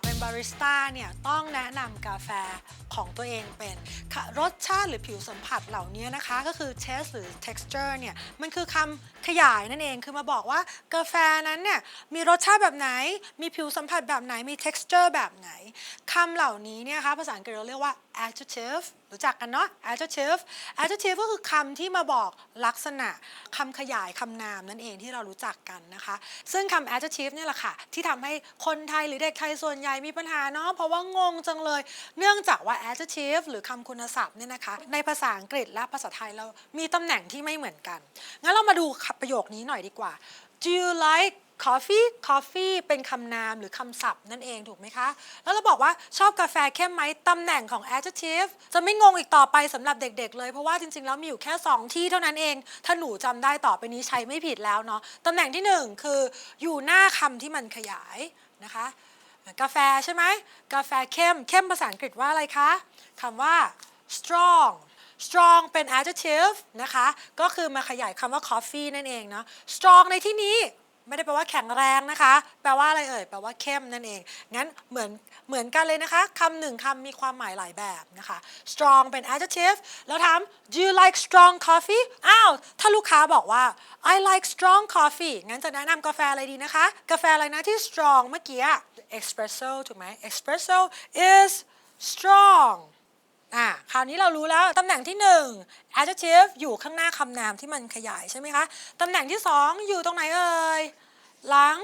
ากเป็น บาริสต้าเนี่ยต้องแนะนำกาแฟของตัวเองเป็นรสชาติหรือผิวสัมผัสเหล่านี้นะคะ ก็คือ taste หรือ texture เนี่ยมันคือคำขยายนั่นเองคือมาบอกว่ากาแฟนั้นเนี่ยมีรสชาติแบบไหน มีผิวสัมผัสแบบไหนมี texture แบบไหนคำเหล่านี้เนี่ยคะภาษาอังกฤษเราเรียกว่า adjective รู้จักกันเนาะ adjective adjective ก็คือคำที่มาบอกลักษณะคำขยายคำนามนั่นเองที่เรารู้จักกันนะคะ ซึ่งคำ adjective เนี่ยแหละค่ะที่ทำให้คนไทยหรือเด็กไทยส่วนใหญ่มีีปัญหาเนาะเพราะว่างงจังเลย เนื่องจากว่า adjective หรือคำคุณศัพท์เนี่ยนะคะ ในภาษาอังกฤษและภาษาไทยเรามีตำแหน่งที่ไม่เหมือนกัน งั้นเรามาดูประโยคนี้หน่อยดีกว่า Do you like coffee coffee เป็นคำนามหรือคำศัพท์นั่นเองถูกไหมคะ แล้วเราบอกว่าชอบกาแฟเข้มไหมตำแหน่งของ adjective จะไม่งงอีกต่อไปสำหรับเด็กๆ เลย เพราะว่าจริงๆ แล้วมีอยู่แค่ 2 ที่เท่านั้นเอง ถ้าหนูจำได้ต่อไปนี้ใช้ไม่ผิดแล้วเนาะตำแหน่งที่ 1 คืออยู่หน้าคำที่มันขยายนะคะ กาแฟใช่ไหมกาแฟเข้ม เข้มภาษาอังกฤษว่าอะไรคะคำว่า strong strong เป็น adjective นะคะ ก็คือมาขยายคำว่า coffee นั่นเองเนาะ strong ในที่นี้ ไม่ได้แปลว่าแข็งแรงนะคะ แปลว่าอะไรเอ่ย แปลว่าเข้มนั่นเอง งั้นเหมือนเหมือนกันเลยนะคะคำหนึ่งคำมีความหมายหลายแบบนะคะ strong เป็น adjective แล้วถาม do you like strong coffee อ้าว ถ้าลูกค้าบอกว่า I like strong coffee งั้นจะแนะนำกาแฟอะไรดีนะคะ กาแฟอะไรนะที่ strong เมื่อกี้ espresso ถูกไหม espresso is strong อะคราวนี้เรารู้แล้วตำแหน่งที่ 1 adjective อยู่ข้างหน้าคำนามที่มันขยายใช่ไหมคะตำแหน่งที่ 2 อยู่ตรงไหนเอ่ยหลัง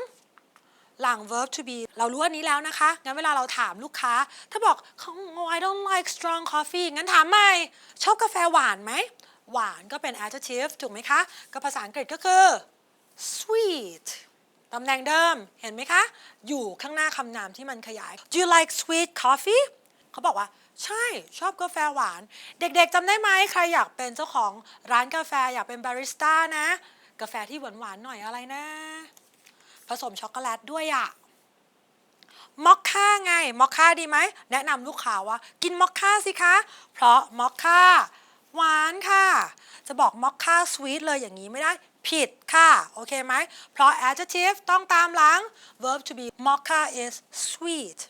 หลัง verb to be เรารู้อันนี้แล้วนะคะ งั้นเวลาเราถามลูกค้า ถ้าบอก I don't like strong coffee งั้นถามใหม่ ชอบกาแฟหวานไหม หวานก็เป็น adjective ถูกไหมคะ ก็ภาษาอังกฤษก็คือ sweet ตำแหน่งเดิม เห็นไหมคะ อยู่ข้างหน้าคำนามที่มันขยาย Do you like sweet coffee เขาบอกว่า ใช่ชอบกาแฟหวาน เด็กๆจำได้ไหมใครอยากเป็นเจ้าของร้านกาแฟอยากเป็นบาริสต้านะ กาแฟที่หวานๆหน่อยอะไรนะ ผสมช็อกโกแลตด้วยอะมอคค่าไงมอคค่าดีไหมแนะนำลูกค้าว่ากินมอคค่าสิคะ เพราะมอคค่าหวานค่ะ จะบอกมอคค่าสวีทเลยอย่างนี้ไม่ได้ผิดค่ะ โอเคไหม เพราะ adjective ต้องตามหลัง verb to be mocha is sweet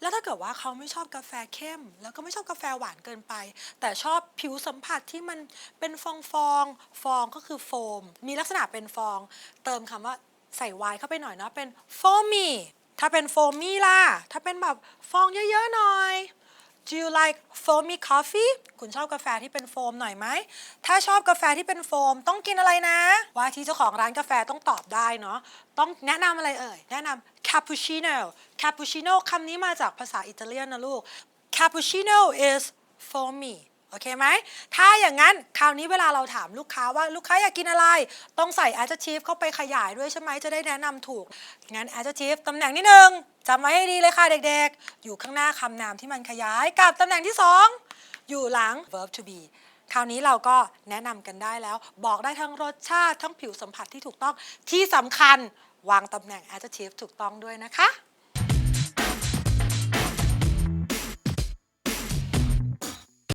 แล้วถ้าเกิดว่าเขาไม่ชอบกาแฟเข้ม แล้วก็ไม่ชอบกาแฟหวานเกินไป แต่ชอบผิวสัมผัสที่มันเป็นฟองฟองฟองก็คือโฟม มีลักษณะเป็นฟอง เติมคำว่าใส่ไวน์เข้าไปหน่อยเนาะเป็นโฟมี่ถ้าเป็นโฟมี่ล่ะ ถ้าเป็นแบบฟองเยอะๆหน่อย Do you like foamy coffee คุณชอบกาแฟที่เป็นโฟมหน่อยไหม ถ้าชอบกาแฟที่เป็นโฟม ต้องกินอะไรนะ ว่าที่เจ้าของร้านกาแฟต้องตอบได้เนาะ ต้องแนะนำอะไรเอ่ย แนะนำ cappuccino cappuccino คำนี้มาจากภาษาอิตาเลียนนะลูก cappuccino is foamy โอเคไหม ถ้าอย่างนั้นคราวนี้เวลาเราถามลูกค้าว่าลูกค้าอยากกินอะไร ต้องใส่ adjective เข้าไปขยายด้วยใช่ไหมจะได้แนะนำถูก งั้น adjective ตำแหน่งที่หนึ่งจำไว้ให้ดีเลยค่ะเด็กๆ อยู่ข้างหน้าคำนามที่มันขยายกับตำแหน่งที่สองอยู่หลัง verb to be คราวนี้เราก็แนะนำกันได้แล้ว บอกได้ทั้งรสชาติทั้งผิวสัมผัสที่ถูกต้องที่สำคัญวางตำแหน่ง adjective ถูกต้องด้วยนะคะ